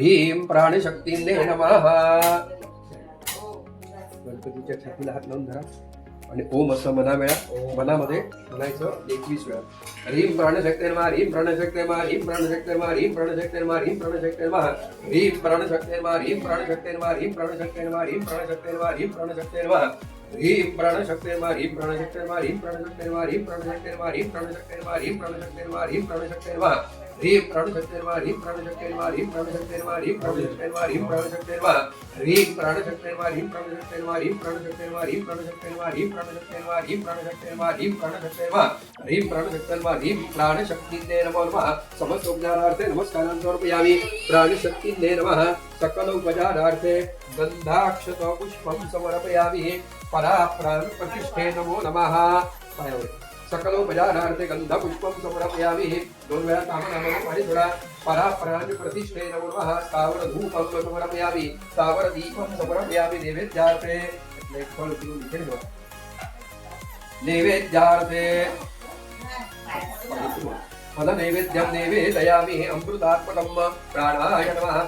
ह्रीं प्राणशक्तींदे नमः गणपतीच्या छातीला हात लावून धरा आणि ओम असं मना वेळा मनामध्ये म्हणायचं एकवीस वेळा ह्रीम प्राणशक्ती नमः ह्रीम प्राणशक्ती मा ह्रीम प्राणशक्ती मा ह्रीम प्राणशक्ती मा ह्रीम प्राणशक्ती मा ह्रीम प्राणशक्ती मा ह्रीम प्राणशक्ती मा ह्रीम प्राणशक्ती मा ह्रीम प्राणशक्ती मा ह्रीम प्राणशक्ती मा ह्रीम प्राणशक्ती मा ह्रीम प्राणशक्ती मा ह्रीम प्राणशक्ती मा ह्रीम प्राणशक्ती मा ह्रीम प्राणशक्ती मा ह्रीम प्राणशक्ती मा ह्रीम प्राणशक्ती मा प्राणशक्ती ह्रीं प्राणशक्ती नमः ह्रीं प्राणशक्ती नमः ह्रीं प्राणशक्ती नमः ह्रीं प्राणशक्ती नमः ह्रीं प्राणशक्ती नमः ह्रीं प्राणशक्ती नमः ह्रीं प्राणशक्ती नमः ह्रीं प्राणशक्ती ह्रीं प्राणशक्ती ह्रीं प्राणशक्ती ह्रीं प्राणशक्ती ह्रीं प्राणशक्ती ह्रीं प्राणशक्तीने नमो नमः समस्त उपचारार्थे नमस्कारान् समर्पयामि प्राणशक्तीने नमः सकल उपचारार्थे गन्धाक्षत समर्पयामि परा प्राण नमो नमः पायावर सकलोपजानार्थे गन्धपुष्पं समर्पयामि। दोन वेळा प्रतिष्ठे नमः समर्पयामि समर्पयामि। नैवेद्यार्थे। फल नैवेद्यं नैवेदयामि। अमृतात्मकं प्राणाय नमः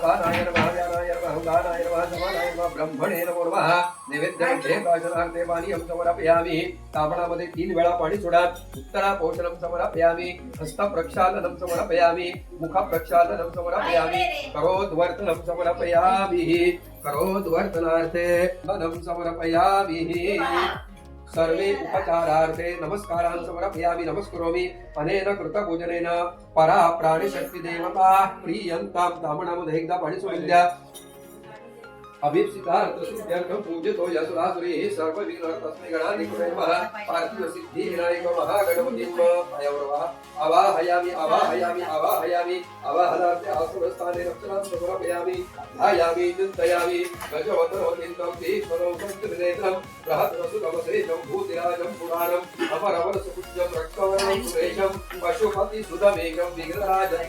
नमः व्यानाय नमः नमः समानाय ब्रह्मणे नमो नमः नैवेद्यामध्ये प्राशनार्थे पानीयं समर्पयामि. तापणामध्ये तीन वेळा पाणी सोडा उत्तरा पोषणं समर्पयामि. हस्त प्रक्षालनं समर्पयामि. मुख प्रक्षालनं समर्पयामि. करोद्वर्तनं समर्पयामि. करोद्वर्तनार्थे धनं समर्पयामि. सर्वे उपचारार्थे नमस्कारान् समर्पयामि. नमस्करोमि. अनेन कृतपूजनेन परा प्राणशक्ती देवता प्रियंतां तामणामध्ये एकदा पाणी सोडून द्या. अभिप्सितार्थसिद्ध्यर्थं पूजितो यशुरासुरे सर्वविघ्नस्तस्मै गणाधिपतैर्मः पार्थिवसिद्धिविनायको महागणपतिं अयौरवः अवाहयामि अवाहयामि अवाहयामि अवाहदार्थे आसुरस्थाने रक्षणां समर्पयामि ध्यायामि चिन्तयामि गजवतरोदिन्दं देश्वरो सन्तुविनेत्रं बृहद्वसुतमसेजं भूतिराजं पुराणम् अमरवरसुकुञ्जं रक्तवर्णं सुरेशं पशुपतिसुतमेकं विघ्नराजं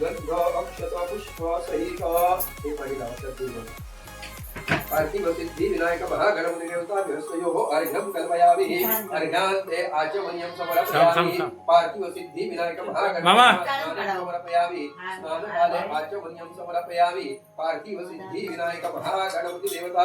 गंध अक्षत पुष्प सहित हे पाणी लावायचं पूर्ण पार्थिव सिद्धी विनायक महागणपती देवता व्यस्तयो अर्घ्यं कल्पयामि अर्घ्यान्ते आचमनीयं समर्पयामि पार्थिव सिद्धी विनायक महागणपती समर्पयामि स्नानकाले आचमनीयं समर्पयामि पार्थिव सिद्धी विनायक महागणपती देवता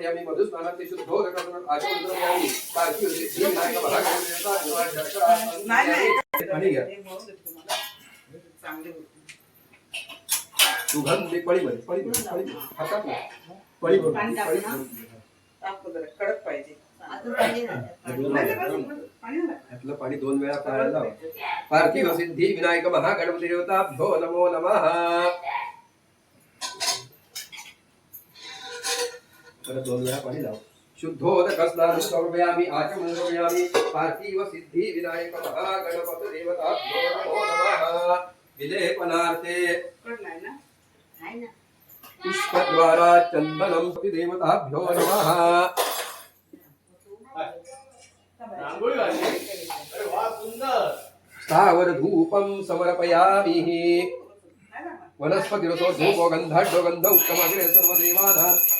ते शुद्ध पळी पळी कडक पाहिजे. त्यातलं पाणी दोन वेळा पाहायला पार्थिव सिद्धी विनायक महागणपती देवता भो नमो नमः. परत दोन वेळा पाणी लाव. शुद्धोदक स्नान करूयामी आचमन करूयामी देवताभ्यो नमः स्थावर धूपम समर्पयामि। वनस्पतिरसो धूपो गंधाढ्यो गंध उत्तम अग्रे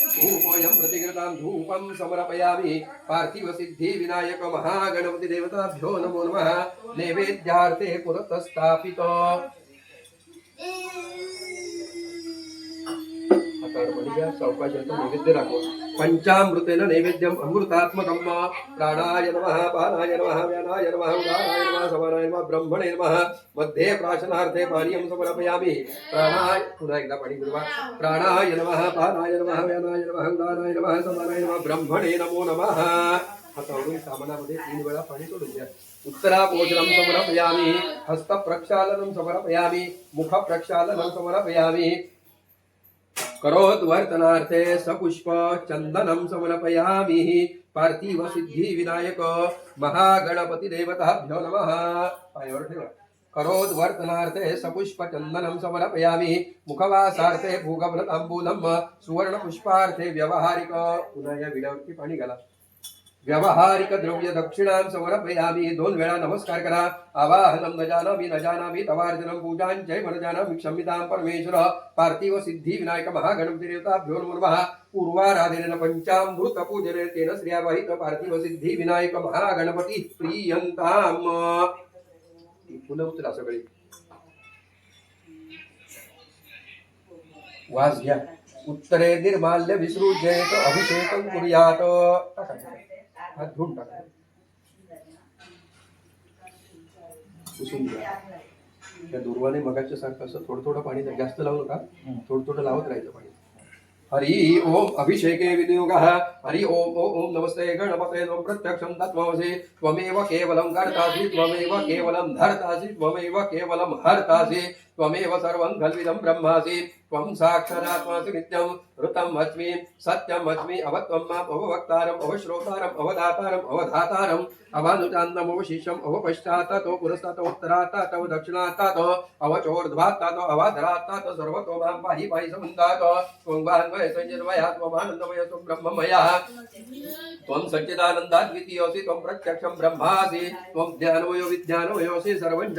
धूपोऽयं प्रतिकृतां धूपं समर्पयामि। पार्थिवसिद्धिविनायक महागणपतिदेवताभ्यो नमो नमः। नैवेद्यार्थे पुरतः स्थापितो आता ताडपणी घ्या सावकाश यांचं नैवेद्य दाखवा पंचामृतेन नैवेद्यम वा प्राणाय नमः पानाय नमः व्यानाय नमः उदानाय नमः समानाय नमः ब्रह्मणे नमः. मध्ये प्राशनार्थे पानीयं समर्पयामि. प्राणाय पुन्हा एकदा पाणी फिरवा प्राणाय नमः पानाय नमः व्यानाय नमः उदानाय नमः समानाय नमः ब्रह्मणे नमो नमः. हातावरून सामनामध्ये तीन वेळा पाणी सोडून द्या. उत्तरापोषणं समर्पयामि. हस्तप्रक्षालनं समर्पयामि. मुखप्रक्षालनं समर्पयामि. करोद्वर्तनार्थे सपुष्प चन्दनं समर्पयामि पार्थिव सिद्धि विनायक। महागणपती देवताभ्यो नमः। पायावर ठेवा। करोद्वर्तनार्थे सपुष्प चन्दनं समर्पयामि मुखवासार्थे भूगभ्रताम्बूलं सुवर्णपुष्पार्थे व्यवहारिक। पुन्हा या विड्यावरती पाणी घाला व्यावहारिक द्रव्य दक्षिणां समर्पयामि. दोन वेळा नमस्कार करा. आवाहनं न जानामि न जानामि तवार्जनं पूजां जय मन क्षम्यतां परमेश्वर. पार्थिव सिद्धी विनायक महागणपती देवताभ्यो नमो. नमः पूर्वाराधनेन पंचामृत पूजने तेन श्रियावहित पार्थिव सिद्धी विनायक महागणपती प्रियंताम पुन्हा उचला सगळी वास घ्या. उत्तरे निर्माल्य विसृजेत अभिषेकं कुर्यात. हात धुवून टाका पुसून घ्या. त्या दुर्वाने मगाच्या सारखं असं थोडं थोडं पाणी. जास्त लावू नका. थोडं थोडं लावत राहायचं पाणी. हरि ओम अभिषेके विनियोगः हरि ओम ओ ओम नमस्ते गणपते त्वं प्रत्यक्षं तत्त्वमसि. त्वमेव केवलं कर्तासि त्वमेव केवलं धर्तासि त्वमेव केवलं हर्तासि. त्वमेव सर्वं खल्विदं ब्रह्मासि। त्वं साक्षादात्मासि नित्यं ऋतम् अस्मि। सत्यम् अस्मि। अवत्वं माम् अववक्तारम्, अवश्रोतारम् अवधातारम्। अवपश्चात्ततो दक्षिणात्तात्, अवचोर्ध्वात्तात् सर्वतो माँ पाहि पाहि समुन्दात् त्वं वान्वय त्वं सच्चिदानन्दाद्वितीयोऽसि त्वं प्रत्यक्षं ब्रह्मासि। त्वं सर्वं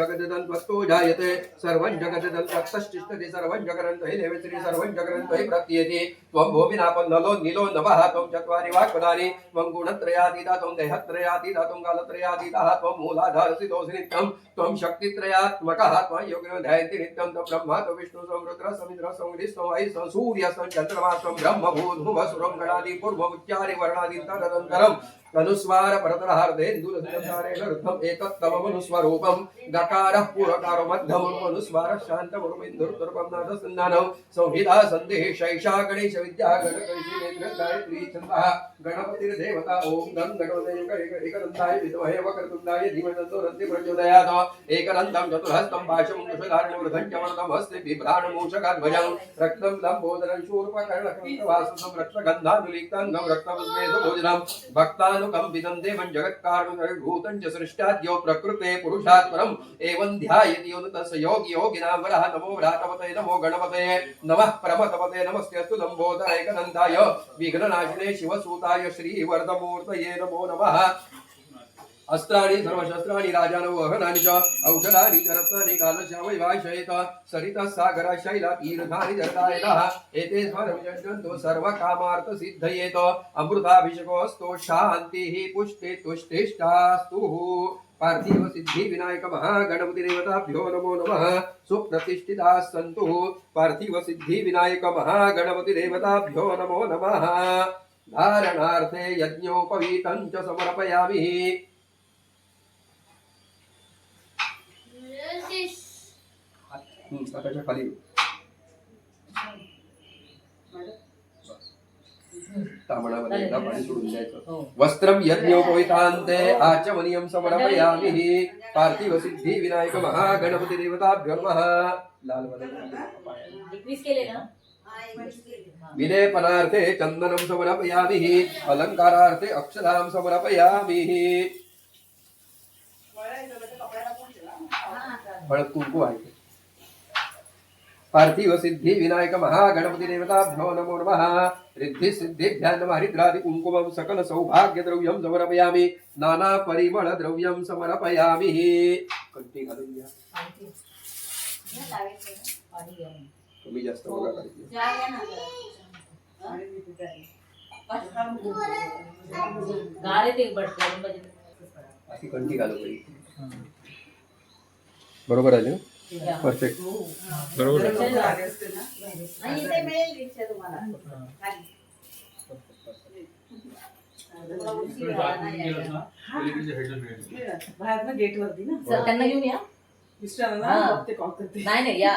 जायते। सर्वं जगदिदं त्वत्तश्चिष्टति सर्वं जगरन्तो हि देवश्री सर्वं जगरन्तो हि प्रत्येति त्वं भूमिनापन्नलो नीलो नभः त्वं चत्वारि वाक्पदानि त्वं गुणत्रयातीता त्वं देहत्रयातीता त्वं कालत्रयातीतः त्वं मूलाधारसितोऽसि नित्यं त्वं शक्तित्रयात्मकः त्वं योगिनो ध्यायन्ति नित्यं त्वं ब्रह्मा त्वं विष्णु त्वं रुद्र समिन्द्र त्वं त्वं वै त्वं सूर्य चन्द्रमा त्वं ब्रह्मभूधुमसुरं गणादि पूर्वमुच्चारि वर्णादि तदनन्तरं అనుస్వార పరతరహారదేందురస్వారేణుస్వరూపం గకార పూర్వకార మధ్యమనుస్వార శాంతమురుమిందుర్దుర్బంధసంధానం సంహితా సందేశైషా గణేశ విద్యా గణపతి గణపతిర్దేవత ఓం గం గణపతయేకదంతాయ విద్మహే వక్రతుండాయ ధీమనందో రంతి ప్రచోదయాత ఏకదంతం చతుర్హస్తం భాషం కుశధారణమృధంచమర్దం హస్తి బిభ్రాణమూషకాధ్వజం రక్తం లంబోదరం శూర్పకర్ణకృతవాసం రక్తగంధానులీక్తాంగం రక్తవస్మేధ భోజనం భక్తాన్ वरदं हस्ते बिभ्राणमूषकाध्वजं रक्तं लम्बोदरं देवं जगत्कारणभूतं च सृष्टाद्यो प्रकृते पुरुषात् परम् एवं ध्यायति यो न तस्य योगी योगिनां वरः नमो व्रातपते नमो गणपते। नमः प्रमतपते नमस्तेऽस्तु लम्बोदरैकनन्दाय विघ्ननाशिने शिवसूताय श्रीवरदमूर्तये नमो नमः। अस्त्राणि सर्वशस्त्राणि राजानवहनानि च औषधानि च रत्नानि कालश्यामैवाशयित सरितः सागरः शैल तीर्थानि जलदायनः एते स्वरविजन्तु सर्वकामार्थसिद्धयेत अमृताभिषेकोऽस्तु शान्तिः पुष्टे तुष्टिष्ठास्तु। पार्थिव सिद्धि विनायक महागणपति देवताभ्यो नमो नमः सुप्रतिष्ठिताः सन्तु। पार्थिव सिद्धि विनायक महागणपति देवताभ्यो नमो नमः। धारणार्थे यज्ञोपवीतं च समर्पयामि। हम्म, हाताच्या खाली. पाणी सोडून द्यायचं. समर्पयामि पार्थिव सिद्धि विनायक महागणपति देवताभ्यो नमः लाल एकवीस केले ना? विलेपनार्थे चन्दनं समर्पयामि अलङ्कारार्थे अक्षरां समर्पयामि हळद कुंकू आहे. पार्थिव सिद्धि विनायक महागणपति देवताभ्यो नमो नमः। रिद्धि सिद्धिभ्यां नमः हरिद्रादि कुङ्कुमं सकल सौभाग्य द्रव्यं समर्पयामि। नाना परिमळ द्रव्यं समर्पयामि। कंठी घालून घ्या. कमी जास्त बघा बट गरम पाहिजे अशी कंठी घालू बरोबर आहे ना? परफेक्ट बरोबर. बाहेर ना गेट वरती ना. त्यांना घेऊन या. मिस्टरांना. बघते कॉल करते. नाही नाही या.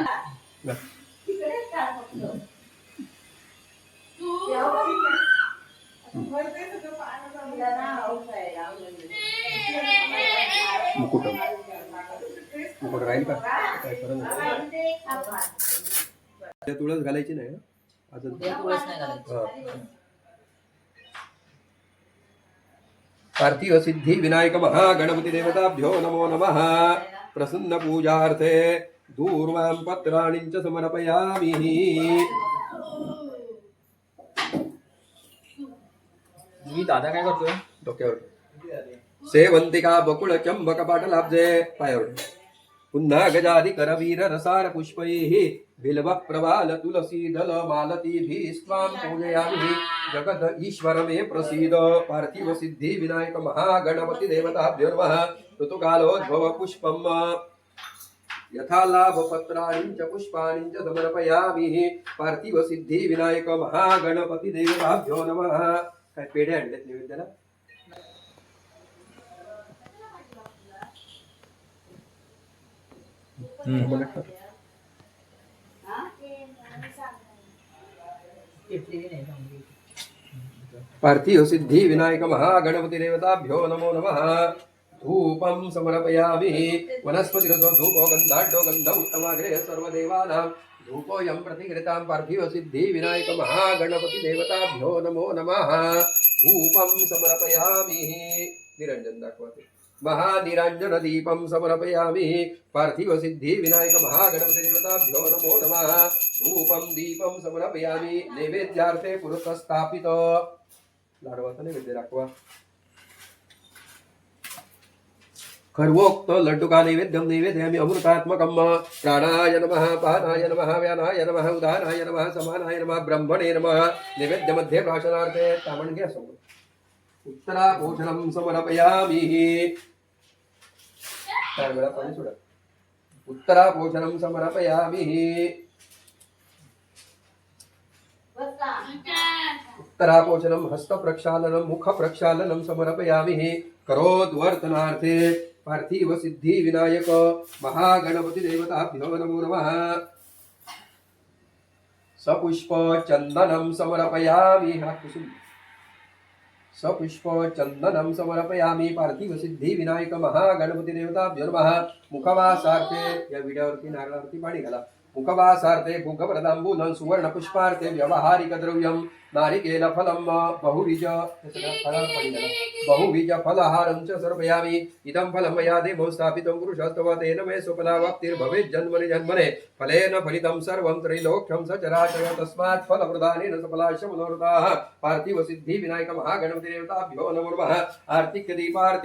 का फक्त? वरती सगळं पाण्याचा तिला ना हौस आहे, आवडलं. मुकुट मुकुट राहील का काय तुळस घालायची नाही? अजून घालायची हा. पार्थिव सिद्धी विनायक महागणपती देवताभ्यो नमो नमः प्रसन्न पूजार्थे दूर्वां पत्राणि च समर्पयामि मी दादा काय करतोय डोक्यावर सेवंतिका बकुळ चंबक पाटलाब्जे पायावर पुन्हा गजादी करवीर रसार पुष्पैः बिल्व प्रवाल तुलसी दल मालतीभिः स्वां पूजयामि जगत ईश्वर मे प्रसीद। पार्थिव सिद्धि विनायक महागणपति देवताभ्यो नमः ऋतुकालोद्भव पुष्पम् यथा लाभ पत्राणि च पुष्पाणि च समर्पयामि। पार्थिव सिद्धी विनायक महागणपति देवताभ्यो नमः। काय पेढे आणलेत नैवेद्याला घेतलेली नाही चांगली. पार्थिव सिद्धी विनायक महागणपती देवताभ्यो नमो नमः. धूपं समर्पयामि. वनस्पतिरतो धूपो गन्धाढ्यो गन्ध उत्तमाग्रे सर्वदेवानां. धूपोऽयं प्रतिकृतां पार्थिव सिद्धि विनायक महागणपति देवताभ्यो नमो नमः. धूपं समर्पयामि. निरञ्जन दाखवते. महानिरञ्जन दीपं समर्पयामि। पार्थिव सिद्धि विनायक महागणपति देवताभ्यो नमो नमः। धूपं, दीपं समर्पयामि। नैवेद्यार्थे पुरतस्थापित। लाडवाचा नैवेद्य दाखवा। खर्वोक्त लड्डुका नैवेद्यं नैवेद्यामि। अमृतात्मकं प्राणाय नमः, पानाय नमः, व्यानाय नमः उदानाय नमः, समानाय नमः, ब्रह्मणे नमः। नैवेद्यमध्ये प्राशनार्थे तामण घ्या समोर उत्तराभूषणं समर्पयामि। वेळा पाणी सोडा समर्पयामि उत्तरापोषणं हस्तप्रक्षालनं मुखप्रक्षालनं समर्पयामि। करोद्वर्तनार्थे पार्थिव सिद्धि विनायक महागणपति नमो नमः। सपुष्प समर्पयामि हा कुसुम सपुष्प चन्दनं समर्पयामि पार्थिव सिद्धि विनायक महागणपति देवताभ्यो नमः। मुखवासार्थे या विड्यावरती नारळावरती पाणी घाला। मुखवासार्थे मुखप्रदाम्बूलं सुवर्णपुष्पार्थे व्यवहारिक द्रव्यम नारिकेल फलम बहुबीज बहुबीज फलहारं च सर्वयामि इदं फलं मया देवो स्थापितं पुरुषस्तव तेन मे सुफलावाप्तिर्भवेत् जन्मनि जन्मने फलेन फलितं सर्वं त्रैलोक्यं सचराचर। तस्मात् फलप्रदानेन सफलाश्च मनोरथाः पार्थिवसिद्धि विनायक महागणपति देवताभ्यो नमो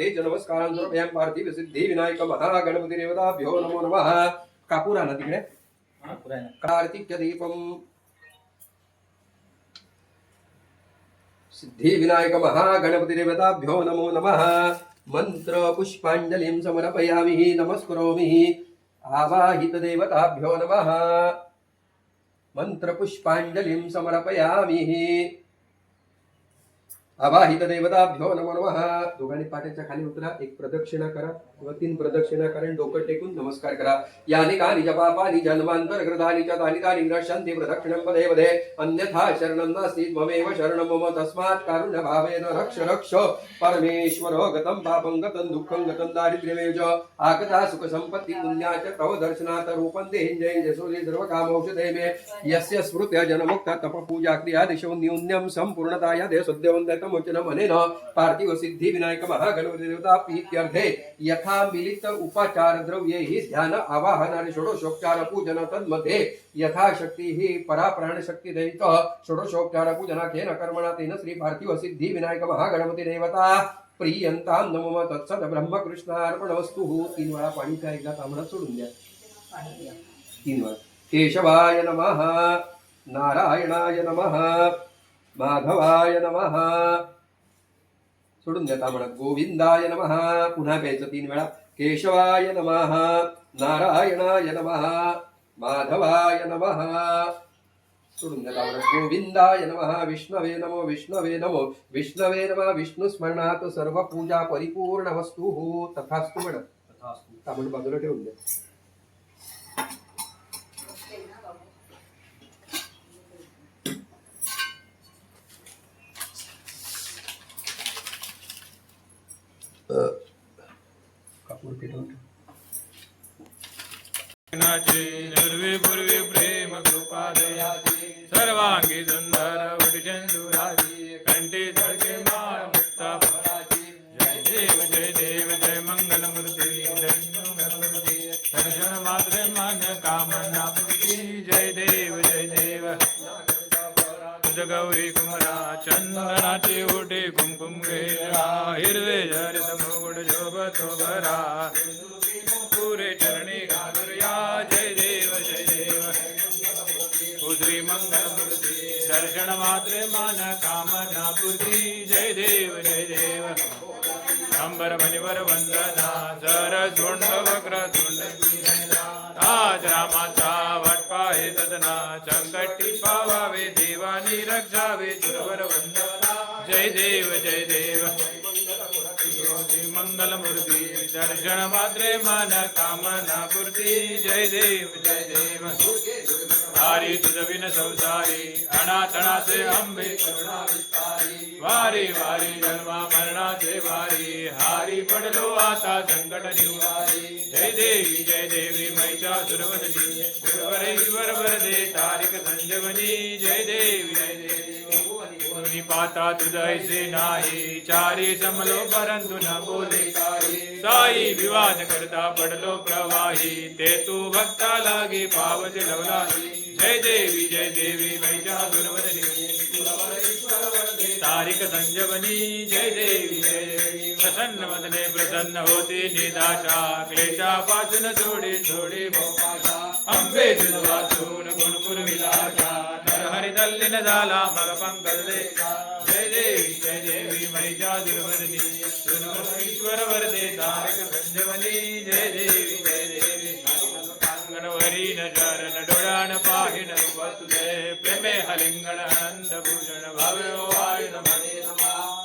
च नमस्कारं सर्वयं पार्थिवसिद्धि विनायक महागणपतिदेवताभ्यो नमो नमः कापूर आणा तिकडे हा, पुरा आहे ना. कार्तिक दीपम सिद्धि विनायक महागणपति देवताभ्यो नमो नमः मंत्र पुष्पांजलिं समर्पयामि नमस्करोमि आवाहित देवताभ्यो नमः देवताभ्यो नमो नमः. दोघांनी पाट्याच्या खाली उतरा. एक प्रदक्षिणा करा किंवा तीन प्रदक्षिणा करा डोकं टेकून नमस्कार करा. यानि कानि च पापानि जन्मान्तर्गतानि च तानि तानि नश्यन्ति प्रदक्षिणं पदे पदे अन्यथा शरणं नास्ति त्वमेव शरणं मम तस्मात् कारुण्यभावेन रक्ष रक्ष. परमेश्वर गतं पापं गतं दुःखं गतं दारिद्र्यमेव च. आगता सुखसम्पत्ति पुण्या च तव दर्शनात् रूपं ते जय जसोदि सर्व कामौषधे मे. यस्य स्मृत्य जनमुक्ता तपपूजा क्रिया दिशो न्यून्यं सम्पूर्णताया दे सद्यवन्तमोचनम् मनेन पार्थिव सिद्धि विनायक महागणपति देवता प्रीत्यर्थे यथा मिलित उपचार द्रव्यैः ध्यान आवाहनानि षोडशोपचार पूजन तन्मध्ये यथाशक्तिः परा प्राणशक्तिदयितः षोडशोपचार केन कर्मणा तेन श्री पार्थिव सिद्धि विनायक महागणपति देवता प्रियंतां नमो तत्सत ब्रह्मकृष्णार्पणवस्तु तीन वेळा पाणी का एकदा तांबडा सोडून द्या तीन वेळा केशवाय नमः। नारायणाय नमः। माधवाय नमः सोडून द्या तांबडात गोविंदाय नमः पुन्हा प्यायचं तीन वेळा केशवाय नमः नारायणाय नमः माधवाय नमः सोडून द्या तावडं. गोविंदाय नमः विष्णवे नमो विष्णवे नमो विष्णवे नमः विष्णू स्मरणात सर्व पूजा परिपूर्ण वस्तू हो तथास्तु म्हणत तांबड बाजूला ठेवून द्या कापूर पेटवून पूर्वे प्रेम कृपादयाचे सर्वांगी सुंदर धडके माळ मुक्ता जय देव जय देव जय मंगल मूर्ती मूर्ती. दर्शन मात्र मन कामना पूर्ती जय देव जय तुझ गौरी कुमरा चंदनाचे ओटे कुमकुम घेरा हिरवे जरित मुकुट शोभतो भरा पुरे चरणी घालूया जय देव जय देव. श्री मंगल दर्शन मात्र मन कामना पूर्ती जय देव जय देव. अंबर मणिवर वंदना सर झुंड वक्र झुंड आज रामाचा वट हे तदना संकटी पावावे देवानी रक्षावे सुरवर वंदना. जय देव जय देव. मंगल मूर्ती दर्शन मात्रे मन कामना पूर्ती. जय देव जय देव. हरी तुझविन संसारी अनाथनाचे अंबे करुणा विस्तारी. वारी वारी जन्मा मरणाचे वारी. हारी पडलो आता संकट निवारी. जय देवी जय देवी मैच्या सुरवदनी. सुरवरेश्वर वरदे तारिक संजवनी. जय देवी जय देवी. कोणी पाता तुझैसे नाही. चारी समलो परंतु न बोले काही. साई विवाद करता पडलो प्रवाही. ते तू भक्ता लागी पावज लवलाही. जय देवी जय देवी मैच्या तारिक संजवनी जय देवी जय देवी। प्रसन्न वदने प्रसन्न होती निदाशा। क्लेशा पासून थोडी थोडी भोपाचा अंबे तुझ वाचून गुणपुर विलासा। तर हरी झाला मग पंकज जय देवी जय देवी मैजा ईश्वर वरदे तारिक संजवनी जय देवी जय देवी। अंगणवरी न चरण डोळान पाहिन रूप तुझे प्रेमे हलिंगण आनंद भूषण भावे वाय नमः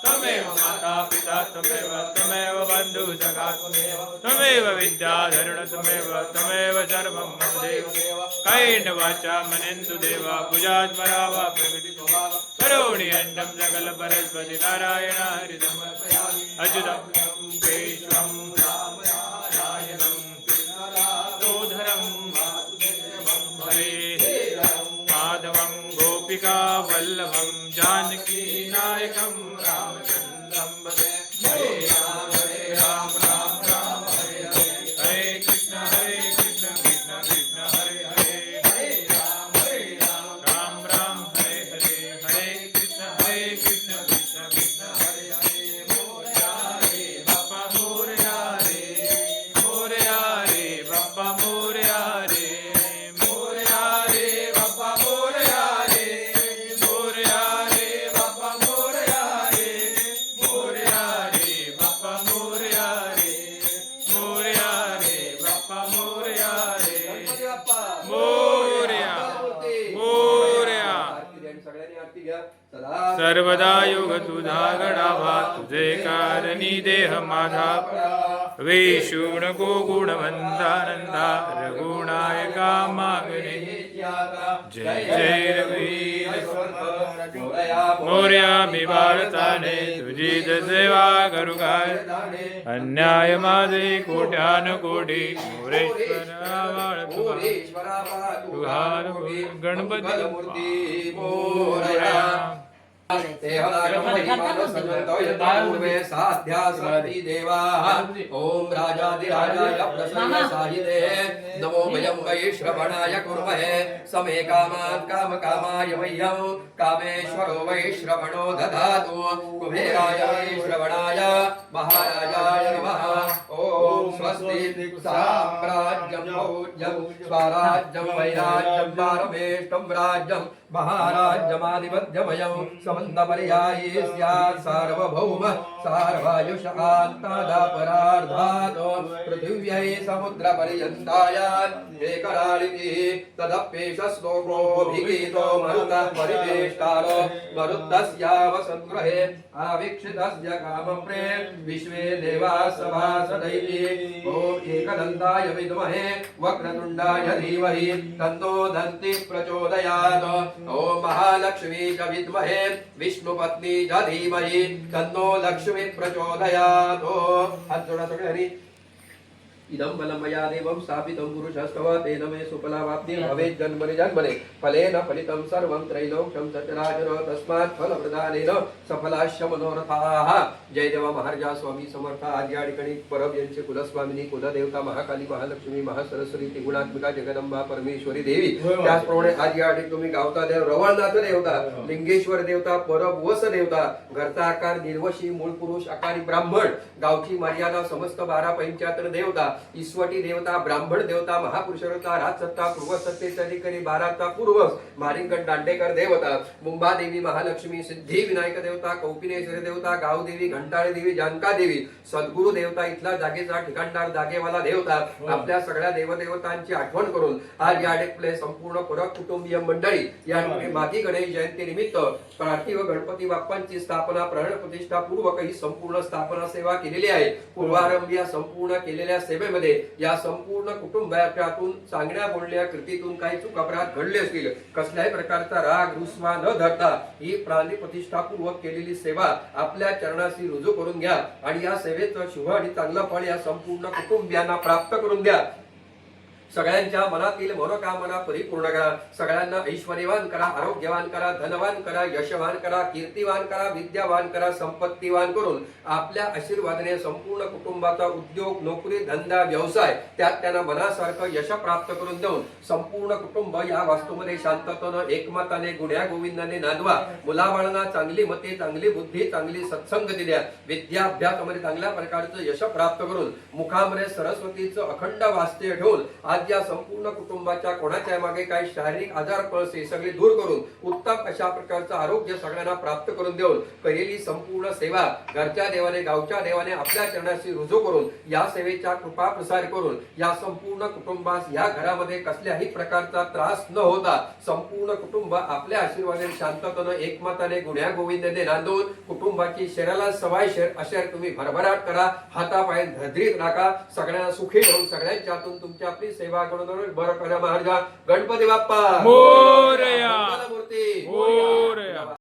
त्वमेव माता पिता त्वमेव त्वमेव बन्धु सखा त्वमेव त्वमेव विद्याधरण त्वमेव त्वमेव सर्वं मम देव कैन वाचा मनेन्दु देवा भुजात्मरावा प्रगति करोणि अण्डं सकल परस्पति नारायण हरि देह माझा विष्णु गो गुणवंतानंदा रघुनायका मागणे जय जय रघुवीर मोर्या मी भारताने तुझी सेवा करू काय अन्याय माझे कोट्यान कोटी मोरेश्वर वाळ तुझा गणपती ओम राजाधिराजाय प्रसन्न साहिते नमो वयं वै श्रवणाय कुर्महे समे कामान् काम कामाय मह्यं कामेश्वरो वै श्रवणो दधातु कुबेराय वै श्रवणाय महाराजाय नमः ॐ स्वस्ति साम्राज्यं भौज्यं स्वराज्यं वैराज्यं पारमेष्टं राज्यं महाराज्यमाधिपत्यमयं समन्तपर्यायी स्यात् सार्वभौम सार्वायुषकान्तादापरार्धात् पृथिव्यै समुद्रपर्यन्तायात् एकराळिति तदप्येष श्लोकोऽभिगीतो मरुतः परिवेष्टारो मरुत्तस्यावसङ्ग्रहे आवीक्षितस्य कामप्रे विश्वे देवाः सभासदैति ॐ एकदन्ताय विद्महे वक्रतुण्डाय धीमहि तन्नो दन्ति प्रचोदयात् ॐ महालक्ष्मी च विद्महे विष्णुपत्नी च धीमहि तन्नो लक्ष्मी प्रचोदयात्। हात इदं बलं मया देवं स्थापितं पुरुषस्तव तेन मे सुफलावाप्तिः भवेत् जन्मनि जन्मने। फलेन फलितं सर्वं त्रैलोक्यं सचराचर तस्मात् फलप्रदानेन सफलाश्च मनोरथाः जय देवा महाराजा स्वामी समर्थ आज या ठिकाणी परब यांचे कुलस्वामिनी कुलदेवता महाकाली महालक्ष्मी महासरस्वती त्रिगुणात्मिका जगदंबा परमेश्वरी देवी। त्याचप्रमाणे आज या ठिकाणी तुम्ही गावता देव रवळनाथ देवता लिंगेश्वर देवता परब वस देवता घरचा आकार निर्वशी मूळ पुरुष आकारी ब्राह्मण गावची मर्यादा समस्त बारा पंचाहत्तर देवता ईश्वटी देवता ब्राह्मण देवता महापुरुषवता राजसत्ता पूर्वसत्तेचा अधिकारी बाराचा पूर्वस मारिंगण दांडेकर देवता मुंबा देवी महालक्ष्मी सिद्धी विनायक देवता कौपिनेश्वरी देवता गावदेवी घंटाळे देवी जानका देवी सद्गुरु देवता इथला जागेचा ठिकाणदार जागेवाला देवता आपल्या सगळ्या देवदेवतांची आठवण करून आज या ठिकाणी संपूर्ण पुरक कुटुंबीय मंडळी या ठिकाणी मागी गणेश जयंती निमित्त पार्थिव गणपती बाप्पांची स्थापना प्राण प्रतिष्ठा पूर्वक ही संपूर्ण स्थापना सेवा केलेली आहे. पूर्वारंभ या संपूर्ण केलेल्या सभेमध्ये या संपूर्ण कुटुंबाच्यातून सांगण्या बोलण्या कृतीतून काही चूक अपराध घडले असतील. कसल्याही प्रकारचा राग रुसवा न धरता ही प्राणी प्रतिष्ठा पूर्वक केलेली सेवा आपल्या चरणाशी रुजू करून घ्या आणि या सेवेचं शुभ आणि चांगलं फळ या संपूर्ण कुटुंबियांना प्राप्त करून द्या. सगळ्यांच्या मनातील मनोकामना परिपूर्ण करा. सगळ्यांना ऐश्वर्यवान करा आरोग्यवान करा धनवान करा यशवान करा कीर्तिवान करा विद्यावान करा संपत्तीवान करून आपल्या आशीर्वादाने संपूर्ण कुटुंबाचा उद्योग नोकरी धंदा व्यवसाय त्यात त्यांना मनासारखं यश प्राप्त करून देऊन संपूर्ण कुटुंब या वास्तूमध्ये शांततेनं एकमताने गुण्या गोविंदाने नांदवा. मुलाबाळांना चांगली मते चांगली बुद्धी चांगली सत्संगती द्या. विद्याभ्यासामध्ये चांगल्या प्रकारचं यश प्राप्त करून मुखामध्ये सरस्वतीचं अखंड वास्तव्य ठेवून आज या संपूर्ण कुटुंबाच्या कोणाच्या मागे काही शारीरिक आजार पळसे सगळे दूर करून उत्तम अशा प्रकारचं आरोग्य सगळ्यांना प्राप्त करून देऊन केलेली संपूर्ण सेवा. घरच्या देवाने गावच्या देवाने आपल्या चरणाशी रुजू करून या सेवेच्या कृपा प्रसार करून या संपूर्ण कुटुंबास या घरामध्ये कसल्याही प्रकारचा त्रास न होता संपूर्ण कुटुंब आपल्या आशीर्वादाने शांततेनं एकमताने गुण्या गोविंदने नांदून कुटुंबाची शरीराला सवाय शेर अशा तुम्ही भरभराट करा. हातापाय धद्रीत राखा. सगळ्यांना सुखी ठेवून सगळ्यांच्या हातून तुमची आपली सेवा करून बरं करा महाराजा गणपती बाप्पा मोरया. मोरया.